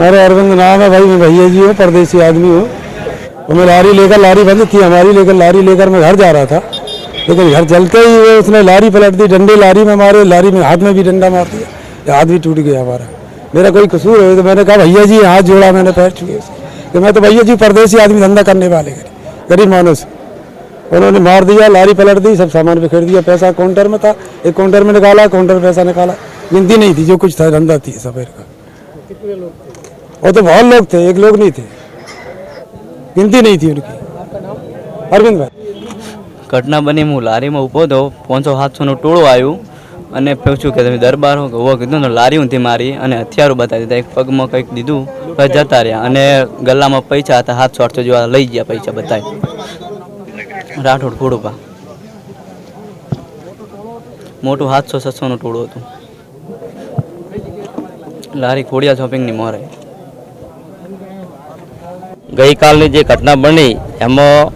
मेरा अरविंद नाम है भाई, मैं भैया जी हूँ, परदेसी आदमी हूँ। और मैं लारी लेकर, लारी बंद थी हमारी लेकर, लारी लेकर मैं घर जा रहा था। लेकिन घर चलते ही वो उसने लारी पलट दी, डंडे लारी में मारे, लारी में हाथ में भी डंडा मार दिया हाथ भी टूट गया हमारा। मेरा कोई कसूर है तो मैंने कहा, भैया जी, हाथ जोड़ा, मैंने पैर छुए। कि मैं तो भैया जी, परदेसी आदमी धंधा करने वाले गरीब मानुस। उन्होंने मार दिया, लारी पलट दी, सब सामान बिखेर दिया, पैसा काउंटर में था, एक काउंटर में निकाला, काउंटर में पैसा निकाला। गिनती नहीं थी, जो कुछ था, धंधा थी सफ़ेद का। वो तो बहुत लोग थे एक लोग नहीं थे गिनती नहीं थी उनकी अरविंद भाई ઘટના બની હું લારીમાં ઊભો હતો પાંચસો સાતસોનું ટોળું આવ્યું અને પૂછ્યું કે તમે દરબાર હો કે ઓ કીધું તો લારી ઊંધી મારી અને હથિયારો બતાવી દીધા એક પગમાં કંઈક દીધું પછી જતા રહ્યા અને ગલ્લામાં પૈસા હતા સાતસો આઠસો જેવા લઈ ગયા પૈસા બતાવી રાઠોડ ખોડુપા મોટું સાતસો છસોનું ટોળું હતું લારી ખોડિયા શોપિંગની મોરે ગઈકાલની જે ઘટના બની, એમાં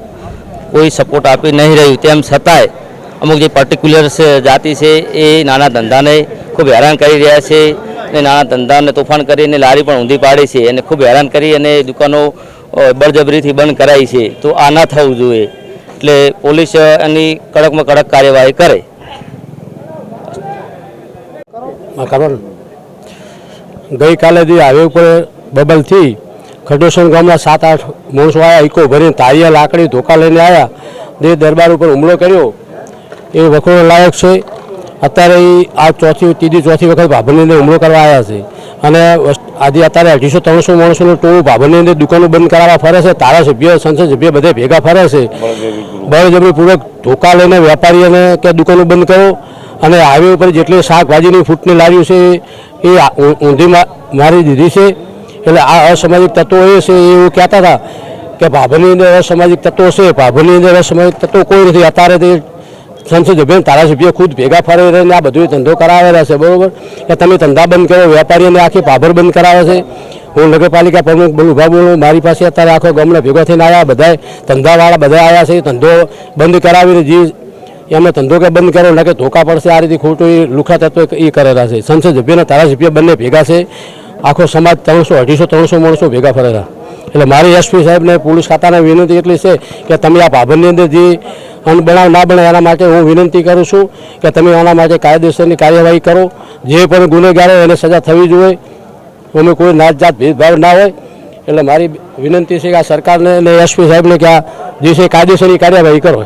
કોઈ સપોર્ટ આપી નહીં રહ્યું. તેમ છતાંય અમુક જે પર્ટિક્યુલર જાતિ છે, એ નાના ધંધાને ખૂબ હેરાન કરી રહ્યા છે અને નાના ધંધાને તોફાન કરીને લારી પણ ઊંધી પાડી છે અને ખૂબ હેરાન કરી અને દુકાનો બળજબરીથી બંધ કરાઈ છે. તો આ ના થવું જોઈએ. એટલે પોલીસ એની કડકમાં કડક કાર્યવાહી કરે. ગઈકાલે જે હાઈવે ઉપર બબલથી ખડોસણ ગામના સાત આઠ માણસો આવ્યા ઈકો ભરીને તારીયા લાકડી, ધોકા લઈને આવ્યા જે દરબાર ઉપર હુમલો કર્યો, એ વખોડો લાયક છે. અત્યારે આ ચોથી, ત્રીજી, ચોથી વખત ભાભરની હુમલો કરવા આવ્યા છે. અને આજે અત્યારે અઢીસો, ત્રણસો માણસોનું ટોળું ભાભરની અંદર દુકાનો બંધ કરાવવા ફરે છે. ધારાસભ્ય, સંસદ સભ્ય બધે ભેગા ફરે છે. બળજબરીપૂર્વક ધોકા લઈને વેપારીઓને કે દુકાનો બંધ કરો. અને હાઈવે ઉપર જેટલી શાકભાજીની ફૂટની લાવ્યું છે, એ ઊંધી મારી દીધી છે. એટલે આ અસામાજિક તત્વો છે એવું કહેતા હતા કે ભાભરની અંદર અસામાજિક તત્વો છે ભાભરની અંદર અસામાજિક તત્વો કોઈ નથી. અત્યારે તે સંસદ સભ્ય તારાસભ્ય ખુદ ભેગા ફરી રહીને આ બધું ધંધો કરાવેલા છે, બરાબર? કે તમે ધંધા બંધ કરો વેપારીઓને આખી ભાભર બંધ કરાવે છે. હું નગરપાલિકા પ્રમુખ બોલું ઊભા બોલું, મારી પાસે અત્યારે આખો ગામના ભેગા થઈને આવ્યા બધા ધંધાવાળા બધા આવ્યા છે, ધંધો બંધ કરાવીને જે એમને ધંધો કે બંધ કરો ના કે ધોકા પડશે, આ રીતે ખોટું એ લુખા તત્વ એ કરેલા છે. સંસદ સભ્યના ધારાસભ્ય બંને ભેગા છે. આખો સમાજ ત્રણસો, અઢીસો, ત્રણસો માણસો ભેગા ફરેલા. એટલે મારી એસપી સાહેબને પોલીસ ખાતાને વિનંતી એટલી છે કે તમે આ ભાભરની અંદર જે અનબનાવ ના બને એના માટે હું વિનંતી કરું છું કે તમે આના માટે કાયદેસરની કાર્યવાહી કરો. જે પણ ગુનેગારો એને સજા થવી જોઈએ. અમે કોઈ નાત જાત ભેદભાવ ના હોય. એટલે મારી વિનંતી છે કે આ સરકારને અને એસપી સાહેબને કે આ જે છે કાયદેસરની કાર્યવાહી કરો.